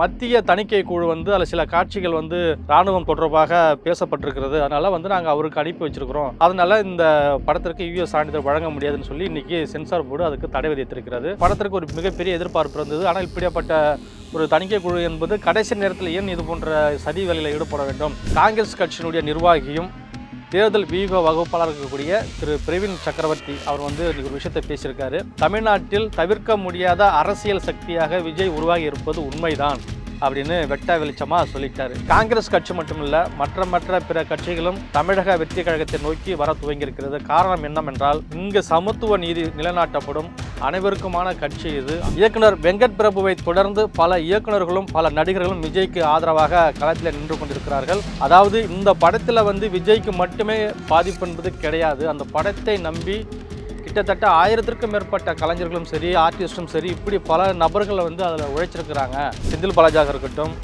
மத்திய தணிக்கை குழு வந்து அதில் சில காட்சிகள் வந்து ராணுவம் தொடர்பாக பேசப்பட்டிருக்கிறது. அதனால வந்து நாங்கள் அவருக்கு அனுப்பி வச்சிருக்கிறோம். அதனால இந்த படத்திற்கு யூஎஸ் சான்றிதழ் வழங்க முடியாதுன்னு சொல்லி இன்னைக்கு சென்சார் போர்டு அதுக்கு தடை விதித்திருக்கிறது. படத்திற்கு ஒரு மிகப்பெரிய எதிர்பார்ப்பு இருந்தது. ஆனால் இப்படியாப்பட்ட ஒரு தணிக்கை குழு என்பது கடைசி நேரத்தில் ஏன் இது போன்ற சதி வேலையில் ஈடுபட வேண்டும். காங்கிரஸ் கட்சியினுடைய நிர்வாகியும் தேர்தல் வியூக வகுப்பாளர் இருக்கக்கூடிய திரு. பிரவீன் சக்கரவர்த்தி அவர் வந்து இன்னைக்கு ஒரு விஷயத்தை பேசியிருக்காரு. தமிழ்நாட்டில் தவிர்க்க முடியாத அரசியல் சக்தியாக விஜய் உருவாகி இருப்பது உண்மைதான் அப்படின்னு வெட்ட வெளிச்சமாக சொல்லிட்டாரு. காங்கிரஸ் கட்சி மட்டுமில்ல மற்ற மற்ற பிற கட்சிகளும் தமிழக வெற்றி கழகத்தை நோக்கி வர துவங்கியிருக்கிறது. காரணம் என்னவென்றால் இங்கு சமத்துவ நீதி நிலைநாட்டப்படும் அனைவருக்குமான கட்சி இது. இயக்குனர் வெங்கட் பிரபுவை தொடர்ந்து பல இயக்குனர்களும் பல நடிகர்களும் விஜய்க்கு ஆதரவாக களத்தில் நின்று கொண்டிருக்கிறார்கள். அதாவது இந்த படத்தில் வந்து விஜய்க்கு மட்டுமே பாதிப்பு என்பது கிடையாது. அந்த படத்தை நம்பி கிட்டத்தட்ட ஆயிரத்திற்கும் மேற்பட்ட கலைஞர்களும் சரி ஆர்டிஸ்டும் சரி இப்படி பல நபர்களை வந்து அதில் உழைச்சிருக்கிறாங்க. செந்தில் பாலாஜாக இருக்கட்டும்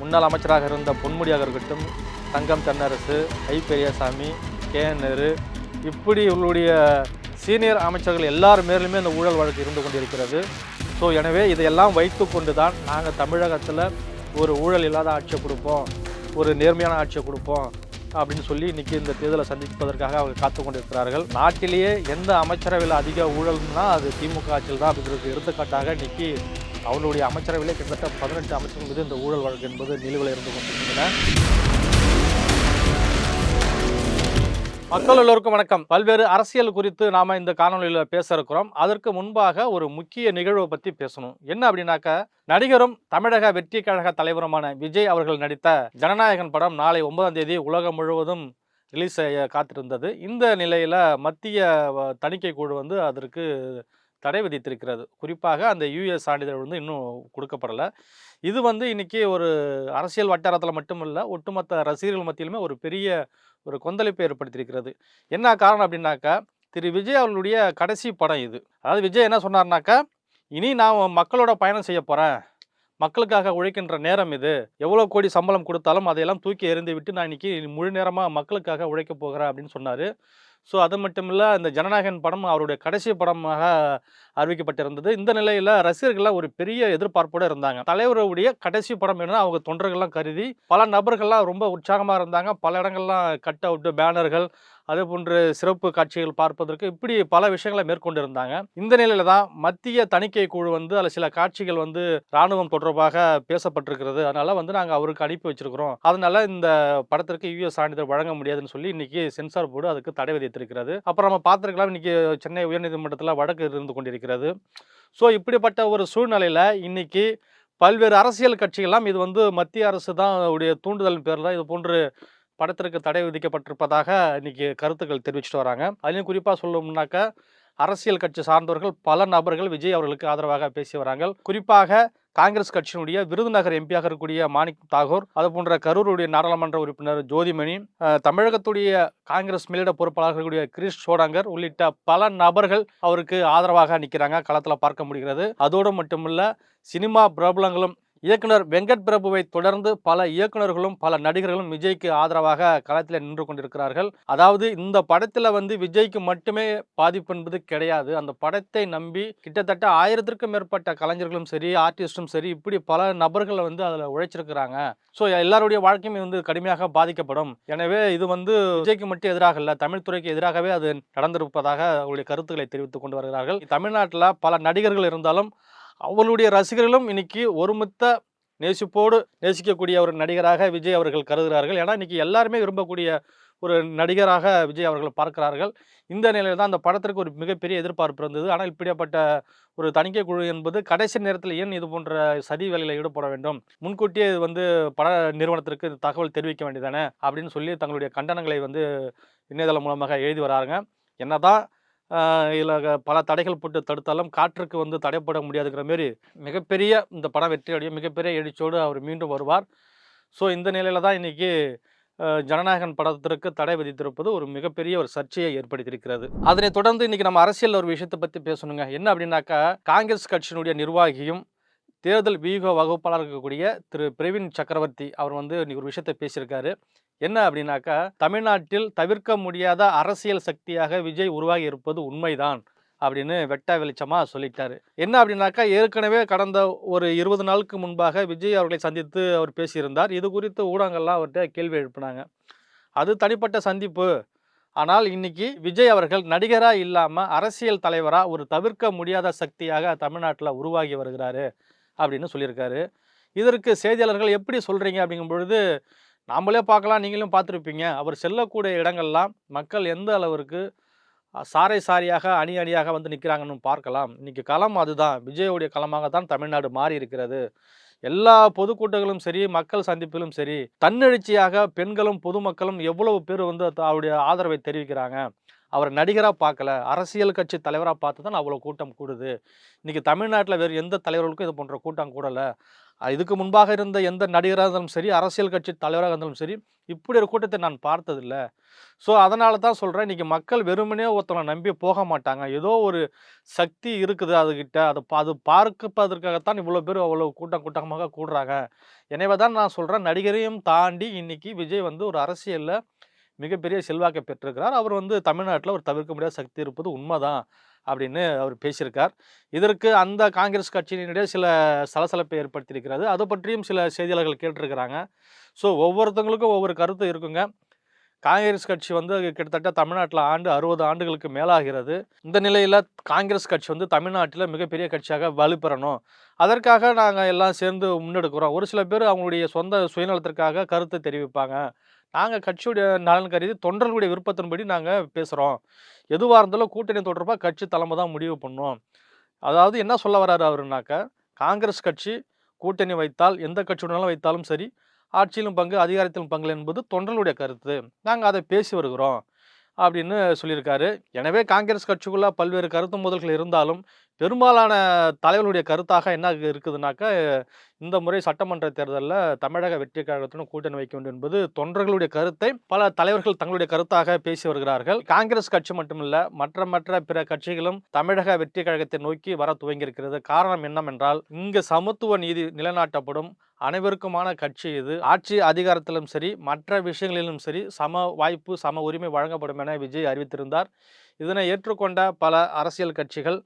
முன்னாள் அமைச்சராக இருந்த பொன்முடியாக இருக்கட்டும் தங்கம் தென்னரசு ஐ பெரியசாமி கே நேரு இப்படி இவர்களுடைய சீனியர் அமைச்சர்கள் எல்லார் மேலுமே இந்த ஊழல் வழக்கு இருந்து கொண்டிருக்கிறது. ஸோ எனவே இதையெல்லாம் வைத்து கொண்டு தான் நாங்கள் தமிழகத்தில் ஒரு ஊழல் இல்லாத ஆட்சியை கொடுப்போம் ஒரு நேர்மையான ஆட்சியை கொடுப்போம் அப்படின்னு சொல்லி இன்றைக்கி இந்த தேர்தலை சந்திப்பதற்காக அவங்க காத்து கொண்டிருக்கிறார்கள். நாட்டிலேயே எந்த அமைச்சரவையில் அதிக ஊழல்னா அது திமுக ஆட்சியில் தான் அப்படிங்கிறது எடுத்துக்காட்டாக இன்றைக்கி அவங்களுடைய அமைச்சரவையிலே கிட்டத்தட்ட பதினெட்டு அமைச்சர்கள் மீது இந்த ஊழல் வழக்கு என்பது நிலுவையில் இருந்து கொண்டிருக்கின்றன. மக்கள் எல்லோருக்கும் வணக்கம். பல்வேறு அரசியல் குறித்து நாம இந்த காணொலியில பேச இருக்கிறோம் அதற்கு முன்பாக ஒரு முக்கிய நிகழ்வை பத்தி பேசணும். என்ன அப்படின்னாக்க நடிகரும் தமிழக வெற்றி கழக தலைவருமான விஜய் அவர்கள் நடித்த ஜனநாயகன் படம் நாளை ஒன்பதாம் தேதி உலகம் முழுவதும் ரிலீஸ் செய்ய காத்திருந்தது. இந்த நிலையில மத்திய வ- தணிக்கை குழு வந்து அதற்கு தடை விதித்திருக்கிறது. குறிப்பாக அந்த யூஎஸ் சான்றிதழ் வந்து இன்னும் கொடுக்கப்படலை. இது வந்து இன்றைக்கி ஒரு அரசியல் வட்டாரத்தில் மட்டுமல்ல ஒட்டுமொத்த ரசிகர்கள் மத்தியிலுமே ஒரு பெரிய ஒரு கொந்தளிப்பை ஏற்படுத்தியிருக்கிறது. என்ன காரணம் அப்படின்னாக்கா திரு விஜய் அவர்களுடைய கடைசி படம் இது. அதாவது விஜய் என்ன சொன்னார்னாக்கா இனி நான் மக்களோட பயணம் செய்ய போகிறேன் மக்களுக்காக உழைக்கின்ற நேரம் இது. எவ்வளோ கோடி சம்பளம் கொடுத்தாலும் அதையெல்லாம் தூக்கி எறிந்து விட்டு நான் இன்னைக்கு முழு நேரமாக மக்களுக்காக உழைக்க போகிறேன் அப்படின்னு சொன்னார். ஸோ அது மட்டும் இல்லை இந்த ஜனநாயகன் படம் அவருடைய கடைசி படமாக அறிவிக்கப்பட்டிருந்தது. இந்த நிலையில் ரசிகர்கள்லாம் ஒரு பெரிய எதிர்பார்ப்போடு இருந்தாங்க. தலைவருடைய கடைசி படம் என்ன அவங்க தொண்டர்கள்லாம் கருதி பல நபர்கள்லாம் ரொம்ப உற்சாகமாக இருந்தாங்க. பல இடங்கள்லாம் கட் அவுட்டு பேனர்கள் அதே போன்று சிறப்பு காட்சிகள் பார்ப்பதற்கு இப்படி பல விஷயங்களை மேற்கொண்டு இருந்தாங்க இந்த நிலையில தான் மத்திய தணிக்கை குழு வந்து அதில் சில காட்சிகள் வந்து ராணுவம் தொடர்பாக பேசப்பட்டிருக்கிறது. அதனால வந்து நாங்கள் அவருக்கு அனுப்பி வச்சிருக்கிறோம். அதனால இந்த படத்திற்கு யூஎஸ் சான்றிதழ் வழங்க முடியாதுன்னு சொல்லி இன்னைக்கு சென்சார் போர்டு அதுக்கு தடை வைத்திருக்கிறது அப்புறம் நம்ம பார்த்துருக்கலாம் இன்னைக்கு சென்னை உயர்நீதிமன்றத்தில் வழக்கு இருந்து கொண்டிருக்கிறது. ஸோ இப்படிப்பட்ட ஒரு சூழ்நிலையில் இன்னைக்கு பல்வேறு அரசியல் கட்சிகள்லாம் இது வந்து மத்திய அரசு தான் உடைய தூண்டுதல் பேரில் இது போன்று படத்திற்கு தடை விதிக்கப்பட்டிருப்பதாக இன்னைக்கு கருத்துக்கள் தெரிவிச்சுட்டு வராங்க. அதுலேயும் குறிப்பாக சொல்லணும்னாக்கா அரசியல் கட்சி சார்ந்தவர்கள் பல நபர்கள் விஜய் அவர்களுக்கு ஆதரவாக பேசி வராங்க. குறிப்பாக காங்கிரஸ் கட்சியினுடைய விருதுநகர் எம்பியாக இருக்கக்கூடிய மாணிக் தாகூர் அது போன்ற கரூருடைய நாடாளுமன்ற உறுப்பினர் ஜோதிமணி தமிழகத்துடைய காங்கிரஸ் மேலிட பொறுப்பாளர் இருக்கக்கூடிய கிரீஷ் சோடாங்கர் உள்ளிட்ட பல நபர்கள் அவருக்கு ஆதரவாக நிற்கிறாங்க களத்தில் பார்க்க முடிகிறது. அதோடு மட்டுமில்ல சினிமா பிரபலங்களும் இயக்குனர் வெங்கட் பிரபுவை தொடர்ந்து பல இயக்குனர்களும் பல நடிகர்களும் விஜய்க்கு ஆதரவாக களத்தில் நின்று கொண்டிருக்கிறார்கள். அதாவது இந்த படத்தில் வந்து விஜய்க்கு மட்டுமே பாதிப்பு என்பது கிடையாது. அந்த படத்தை நம்பி கிட்டத்தட்ட ஆயிரத்திற்கும் மேற்பட்ட கலைஞர்களும் சரி ஆர்டிஸ்டும் சரி இப்படி பல நபர்களை வந்து அதில் உழைச்சிருக்கிறாங்க. ஸோ எல்லாருடைய வாழ்க்கையும் வந்து கடுமையாக பாதிக்கப்படும். எனவே இது வந்து விஜய்க்கு மட்டும் எதிராக இல்லை தமிழ் துறைக்கு எதிராகவே அது நடந்திருப்பதாக அவருடைய கருத்துக்களை தெரிவித்துக் கொண்டு வருகிறார்கள். தமிழ்நாட்டில் பல நடிகர்கள் இருந்தாலும் அவர்களுடைய ரசிகர்களும் இன்னைக்கு ஒருமித்த நேசிப்போடு நேசிக்கக்கூடிய ஒரு நடிகராக விஜய் அவர்கள் கருதுகிறார்கள். ஏன்னா இன்றைக்கி எல்லாருமே விரும்பக்கூடிய ஒரு நடிகராக விஜய் அவர்கள் பார்க்கிறார்கள். இந்த நிலையில் தான் அந்த படத்திற்கு ஒரு மிகப்பெரிய எதிர்பார்ப்பு இருந்தது. ஆனால் இப்படியாப்பட்ட ஒரு தணிக்கை குழு என்பது கடைசி நேரத்தில் ஏன் இது போன்ற சதி வேலையில் ஈடுபட வேண்டும்? முன்கூட்டியே இது வந்து பட நிறுவனத்திற்கு தகவல் தெரிவிக்க வேண்டியதானே? அப்படின்னு சொல்லி தங்களுடைய கண்டனங்களை வந்து இணையதளம் மூலமாக எழுதி வராங்க என்னதான் இதில் பல தடைகள் போட்டு தடுத்தாலும் காற்றுக்கு வந்து தடைப்பட முடியாதுங்கிற மாரி மிகப்பெரிய இந்த படம் வெற்றியடைய மிகப்பெரிய எழுச்சியோடு அவர் மீண்டும் வருவார். ஸோ இந்த நிலையில் தான் இன்னைக்கு ஜனநாயகன் படத்திற்கு தடை விதித்திருப்பது ஒரு மிகப்பெரிய ஒரு சர்ச்சையை ஏற்படுத்தியிருக்கிறது. அதனை தொடர்ந்து இன்றைக்கி நம்ம அரசியல் ஒரு விஷயத்தை பற்றி பேசணுங்க. என்ன அப்படின்னாக்கா காங்கிரஸ் கட்சியினுடைய நிர்வாகியும் தேர்தல் வியூக வகுப்பாளர் இருக்கக்கூடிய திரு. பிரவீன் சக்கரவர்த்தி அவர் வந்து இன்றைக்கி ஒரு விஷயத்தை பேசியிருக்காரு. என்ன அப்படின்னாக்கா தமிழ்நாட்டில் தவிர்க்க முடியாத அரசியல் சக்தியாக விஜய் உருவாகி இருப்பது உண்மைதான் அப்படின்னு வெட்ட வெளிச்சமாக சொல்லிட்டாரு. என்ன அப்படின்னாக்கா ஏற்கனவே கடந்த ஒரு இருபது நாளுக்கு முன்பாக விஜய் அவர்களை சந்தித்து அவர் பேசியிருந்தார். இது குறித்து ஊடகங்கள்லாம் அவர்கிட்ட கேள்வி எழுப்பினாங்க. அது தனிப்பட்ட சந்திப்பு. ஆனால் இன்னைக்கு விஜய் அவர்கள் நடிகராக இல்லாமல் அரசியல் தலைவராக ஒரு தவிர்க்க முடியாத சக்தியாக தமிழ்நாட்டில் உருவாகி வருகிறாரு அப்படின்னு சொல்லியிருக்காரு. இதற்கு செய்தியாளர்கள் எப்படி சொல்கிறீங்க அப்படிங்கும் பொழுது நாமளே பார்க்கலாம் நீங்களும் பார்த்துருப்பீங்க. அவர் செல்லக்கூடிய இடங்கள்லாம் மக்கள் எந்த அளவிற்கு சாரை சாரியாக அணி அணியாக வந்து நிற்கிறாங்கன்னு பார்க்கலாம். இன்றைக்கி களம் அதுதான். விஜயோடைய களமாக தான் தமிழ்நாடு மாறி இருக்கிறது எல்லா பொதுக்கூட்டங்களும் சரி மக்கள் சந்திப்பிலும் சரி தன்னெழுச்சியாக பெண்களும் பொதுமக்களும் எவ்வளவு பேர் வந்து அவருடைய ஆதரவை தெரிவிக்கிறாங்க. அவர் நடிகராக பார்க்கல அரசியல் கட்சி தலைவராக பார்த்து தான் அவ்வளோ கூட்டம் கூடுது. இன்றைக்கி தமிழ்நாட்டில் வேறு எந்த தலைவர்களுக்கும் இது போன்ற கூட்டம் கூடலை. இதுக்கு முன்பாக இருந்த எந்த நடிகராக இருந்தாலும் சரி அரசியல் கட்சி தலைவராக இருந்தாலும் சரி இப்படி ஒரு கூட்டத்தை நான் பார்த்ததில்ல. ஸோ அதனால தான் சொல்கிறேன் இன்றைக்கி மக்கள் வெறுமனே ஒருத்தவங்களை நம்பி போக மாட்டாங்க. ஏதோ ஒரு சக்தி இருக்குது அதுகிட்ட. அதை பா- அது பார்க்கப்பதற்காகத்தான் இவ்வளோ பேர் அவ்வளோ கூட்டம் கூட்டமாக கூடுறாங்க. எனவே தான் நான் சொல்கிறேன் நடிகரையும் தாண்டி இன்னைக்கு விஜய் வந்து ஒரு அரசியலில் மிகப்பெரிய செல்வாக்கை பெற்றிருக்கிறார். அவர் வந்து தமிழ்நாட்டில் ஒரு தவிர்க்க முடியாத சக்தி இருப்பது உண்மைதான். அப்படின்னு அவர் பேசியிருக்கார். இதற்கு அந்த காங்கிரஸ் கட்சியினுடைய சில சலசலப்பை ஏற்படுத்தியிருக்கிறது. அதை பற்றியும் சில செய்தியாளர்கள் கேட்டிருக்கிறாங்க. ஸோ ஒவ்வொருத்தவங்களுக்கும் ஒவ்வொரு கருத்து இருக்குங்க. காங்கிரஸ் கட்சி வந்து கிட்டத்தட்ட தமிழ்நாட்டில் ஆண்டு அறுபது ஆண்டுகளுக்கு மேலாகிறது. இந்த நிலையில் காங்கிரஸ் கட்சி வந்து தமிழ்நாட்டில் மிகப்பெரிய கட்சியாக வலுப்பெறணும். அதற்காக நாங்கள் எல்லாம் சேர்ந்து முன்னெடுக்கிறோம். ஒரு சில பேர் அவங்களுடைய சொந்த சுயநலத்திற்காக கருத்து தெரிவிப்பாங்க. நாங்கள் கட்சியுடைய நலன் கருதி தொண்டர்களுடைய விருப்பத்தின்படி நாங்கள் பேசுகிறோம் எதுவாக இருந்தாலும் கூட்டணி தொடர்பாக கட்சி தலைமை தான் முடிவு பண்ணும். அதாவது என்ன சொல்ல வர்றாரு அவருனாக்க காங்கிரஸ் கட்சி கூட்டணி வைத்தால் எந்த கட்சியுடனாலும் வைத்தாலும் சரி ஆட்சியிலும் பங்கு அதிகாரத்திலும் பங்கு என்பது தொண்டர்களுடைய கருத்து. நாங்கள் அதை பேசி வருகிறோம். அப்படின்னு சொல்லியிருக்காரு. எனவே காங்கிரஸ் கட்சிக்குள்ளே பல்வேறு கருத்து மோதல்கள் இருந்தாலும் பெரும்பாலான தலைவர்களுடைய கருத்தாக என்ன இருக்குதுனாக்க இந்த முறை சட்டமன்ற தேர்தலில் தமிழக வெற்றி கழகத்துடன் கூட்டணி வைக்க வேண்டும் என்பது தொண்டர்களுடைய கருத்தை பல தலைவர்கள் தங்களுடைய கருத்தாக பேசி வருகிறார்கள். காங்கிரஸ் கட்சி மட்டுமல்ல மற்ற மற்ற பிற கட்சிகளும் தமிழக வெற்றி கழகத்தை நோக்கி வர துவங்கியிருக்கிறது. காரணம் என்னவென்றால் இங்கு சமத்துவ நீதி நிலைநாட்டப்படும் அனைவருக்குமான கட்சி இது. ஆட்சி அதிகாரத்திலும் சரி மற்ற விஷயங்களிலும் சரி சம வாய்ப்பு சம உரிமை வழங்கப்படும் என விஜய் அறிவித்திருந்தார். இதனை ஏற்றுக்கொண்ட பல அரசியல் கட்சிகள்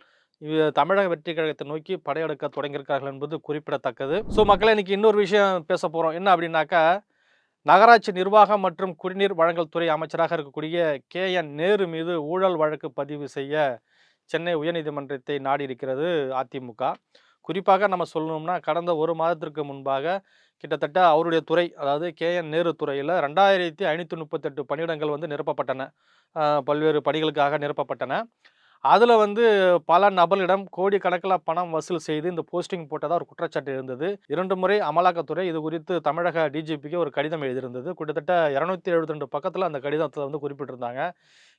தமிழக வெற்றி கழகத்தை நோக்கி படையெடுக்க தொடங்கியிருக்கார்கள் என்பது குறிப்பிடத்தக்கது. ஸோ மக்களை இன்னைக்கு இன்னொரு விஷயம் பேச போகிறோம் என்ன அப்படின்னாக்கா நகராட்சி நிர்வாகம் மற்றும் குடிநீர் வழங்கல் துறை அமைச்சராக இருக்கக்கூடிய கே. என். நேரு மீது ஊழல் வழக்கு பதிவு செய்ய சென்னை உயர்நீதிமன்றத்தை நாடி இருக்கிறது அதிமுக. குறிப்பாக நம்ம சொல்லணும்னா கடந்த ஒரு மாதத்திற்கு முன்பாக கிட்டத்தட்ட அவருடைய துறை அதாவது கே. என். நேரு துறையில் ரெண்டாயிரத்தி ஐநூற்றி முப்பத்தெட்டு பணியிடங்கள் வந்து நிரப்பப்பட்டன. பல்வேறு பணிகளுக்காக நிரப்பப்பட்டன. அதில் வந்து பல நபர்களிடம் கோடிக்கணக்கில் பணம் வசூல் செய்து இந்த போஸ்டிங் போட்டதாக ஒரு குற்றச்சாட்டு இருந்தது. இரண்டு முறை அமலாக்கத்துறை இது குறித்து தமிழக டிஜிபிக்கு ஒரு கடிதம் எழுதியிருந்தது. கிட்டத்தட்ட இரநூத்தி எழுபத்தி ரெண்டு பக்கத்தில் அந்த கடிதத்தில் வந்து குறிப்பிட்டிருந்தாங்க.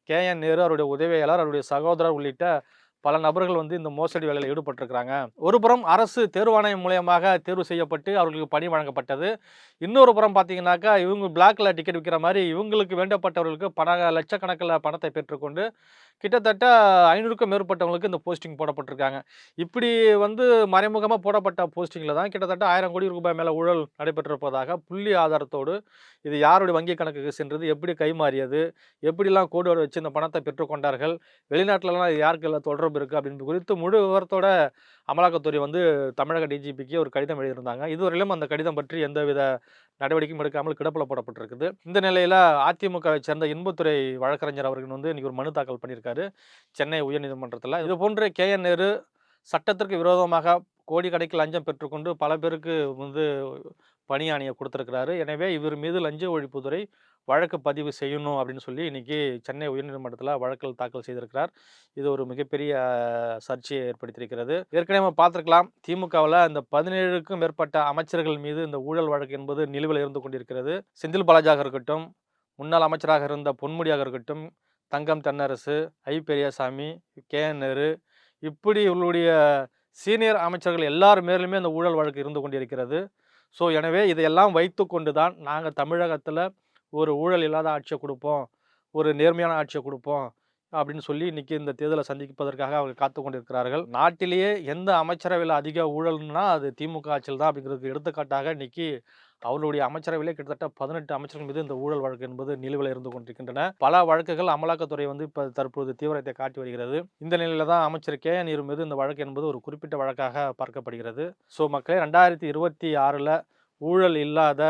கே. என். நேரு அவருடைய உதவியாளர் அவருடைய சகோதரர் உள்ளிட்ட பல நபர்கள் வந்து இந்த மோசடி வேலையில் ஈடுபட்டிருக்கிறாங்க. ஒருபுறம் அரசு தேர்வாணையம் மூலயமாக தேர்வு செய்யப்பட்டு அவர்களுக்கு பணி வழங்கப்பட்டது. இன்னொரு புறம் பார்த்தீங்கன்னாக்கா இவங்க பிளாக்ல டிக்கெட் விற்கிற மாதிரி இவங்களுக்கு வேண்டப்பட்டவர்களுக்கு பண லட்சக்கணக்கில் பணத்தை பெற்றுக்கொண்டு கிட்டத்தட்ட ஐநூறுக்கும் மேற்பட்டவங்களுக்கு இந்த போஸ்டிங் போடப்பட்டிருக்காங்க. இப்படி வந்து மறைமுகமாக போடப்பட்ட போஸ்டிங்கில் தான் கிட்டத்தட்ட ஆயிரம் கோடி ரூபாய் மேலே ஊழல் நடைபெற்றிருப்பதாக புள்ளி ஆதாரத்தோடு இது யாருடைய வங்கி கணக்குக்கு சென்றது எப்படி கைமாறியது எப்படிலாம் கோடு வச்சு இந்த பணத்தை பெற்றுக்கொண்டார்கள் வெளிநாட்டிலலாம் யாருக்கு தொடர்பு தொடர்பு இருக்குது அப்படின்னு குறித்து முழு விவரத்தோட அமலாக்கத்துறை வந்து தமிழக டிஜிபிக்கு ஒரு கடிதம் எழுதியிருந்தாங்க. இதுவரையிலும் அந்த கடிதம் பற்றி எந்தவித நடவடிக்கையும் எடுக்காமல் கிடப்பில் போடப்பட்டிருக்குது. இந்த நிலையில் அதிமுகவை சேர்ந்த இன்பத்துறை வழக்கறிஞர் அவர்கள் வந்து இன்றைக்கி ஒரு மனு தாக்கல் பண்ணியிருக்காரு. சென்னை உயர்நீதிமன்றத்தில். இது போன்ற கே என் நேரு சட்டத்திற்கு விரோதமாக கோடிக்கணக்கில் லஞ்சம் பெற்றுக்கொண்டு பல பேருக்கு வந்து பணியாணியை கொடுத்துருக்கிறாரு. எனவே இவர் மீது லஞ்ச ஒழிப்புத்துறை வழக்கு பதிவு செய்யணும் அப்படின்னு சொல்லி இன்றைக்கி சென்னை உயர்நீதிமன்றத்தில் வழக்கில் தாக்கல் செய்திருக்கிறார். இது ஒரு மிகப்பெரிய சர்ச்சையை ஏற்படுத்தியிருக்கிறது. ஏற்கனவே நம்ம பார்த்துருக்கலாம் திமுகவில் இந்த பதினேழுக்கும் மேற்பட்ட அமைச்சர்கள் மீது இந்த ஊழல் வழக்கு என்பது நிலுவையில் இருந்து கொண்டிருக்கிறது. செந்தில் பாலாஜாக இருக்கட்டும் முன்னாள் அமைச்சராக இருந்த பொன்முடியாக இருக்கட்டும் Thangam Thennarasu I. Periyasamy K. N. Nehru இப்படி இவர்களுடைய சீனியர் அமைச்சர்கள் எல்லார் மேலுமே இந்த ஊழல் வழக்கு இருந்து கொண்டிருக்கிறது. ஸோ எனவே இதையெல்லாம் வைத்து கொண்டு தான் நாங்கள் தமிழகத்தில் ஒரு ஊழல் இல்லாத ஆட்சியை கொடுப்போம் ஒரு நேர்மையான ஆட்சியை கொடுப்போம் அப்படின்னு சொல்லி இன்றைக்கி இந்த தேர்தலை சந்திப்பதற்காக அவங்க காத்து கொண்டிருக்கிறார்கள். நாட்டிலேயே எந்த அமைச்சரவையில் அதிக ஊழல்னா அது திமுக ஆட்சியில் தான் அப்படிங்கிறதுக்கு எடுத்துக்காட்டாக இன்றைக்கி அவருடைய அமைச்சரவையிலே கிட்டத்தட்ட பதினெட்டு அமைச்சர்கள் மீது இந்த ஊழல் வழக்கு என்பது நிலுவையில் இருந்து கொண்டிருக்கின்றன. பல வழக்குகள் அமலாக்கத்துறை வந்து இப்போ தற்போது தீவிரத்தை காட்டி வருகிறது. இந்த நிலையில தான் அமைச்சர் கே என் மீது இந்த வழக்கு என்பது ஒரு குறிப்பிட்ட வழக்காக பார்க்கப்படுகிறது. ஸோ மக்களே ரெண்டாயிரத்தி இருபத்தி ஆறில் ஊழல் இல்லாத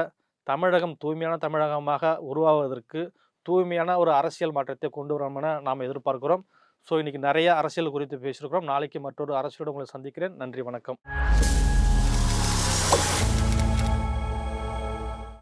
தமிழகம் தூய்மையான தமிழகமாக உருவாவதற்கு தூய்மையான ஒரு அரசியல் மாற்றத்தை கொண்டு வரோம் என நாம் எதிர்பார்க்கிறோம். ஸோ இன்றைக்கி நிறைய அரசியல் குறித்து பேசியிருக்கிறோம். நாளைக்கு மற்றொரு அரசியலோடு உங்களை சந்திக்கிறேன். நன்றி வணக்கம்.